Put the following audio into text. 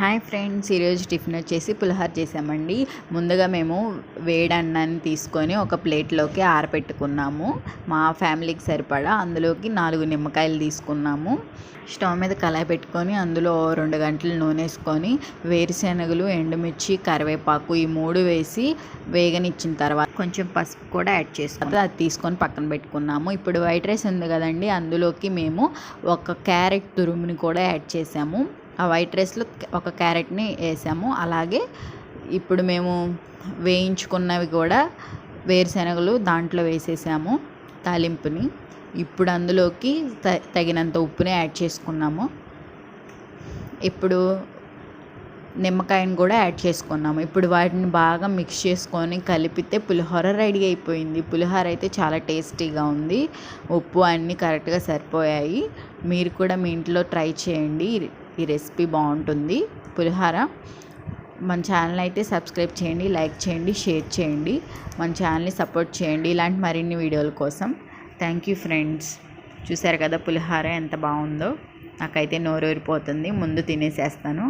Hi friends ఈరోజు tiffin వచ్చేసి పులిహోర చేసామండి. ముందుగా మేము వేడి అన్నాన్ని తీసుకొని ఒక ప్లేట్లోకి ఆరబెట్టుకున్నాము మా ఫ్యామిలీకి సరిపడా అందులోకి నాలుగు నిమ్మకాయలు తీసుకున్నాము. స్టవ్ మీద కళాయి పెట్టుకొని అందులో రెండు గంటలు నూనె వేసుకొని వేరుశెనగలు ఎండుమిర్చి కరివేపాకు ఈ మూడు వేసి వేగనిచ్చిన తర్వాత కొంచెం పసుపు కూడా యాడ్ చేసుకుని అది తీసుకొని పక్కన పెట్టుకున్నాము. ఇప్పుడు వైట్ రైస్ ఉంది కదండి అందులోకి మేము ఒక క్యారెట్ తురుముని కూడా యాడ్ చేసాము. ఆ వైట్ రైస్లో ఒక క్యారెట్ని వేసాము. అలాగే ఇప్పుడు మేము వేయించుకున్నవి కూడా వేరుశనగలు దాంట్లో వేసేసాము తాలింపుని. ఇప్పుడు అందులోకి త తగినంత ఉప్పుని యాడ్ చేసుకున్నాము. ఇప్పుడు నిమ్మకాయని కూడా యాడ్ చేసుకున్నాము. ఇప్పుడు వాటిని బాగా మిక్స్ చేసుకొని కలిపితే పులిహోర రెడీ అయిపోయింది. పులిహోర అయితే చాలా టేస్టీగా ఉంది. ఉప్పు అన్నీ కరెక్ట్గా సరిపోయాయి. మీరు కూడా మీ ఇంట్లో ట్రై చేయండి. ఈ రెసిపీ బాగుంటుంది. పులిహోర. మన ఛానల్ అయితే సబ్స్క్రైబ్ చేయండి లైక్ చేయండి షేర్ చేయండి. మన ఛానల్ని సపోర్ట్ చేయండి ఇలాంటి మరిన్ని వీడియోల కోసం. Thank you friends. చూసారు కదా పులిహోర ఎంత బాగుందో? నాకైతే నోరూరిపోతుంది ముందు తినేసేస్తాను.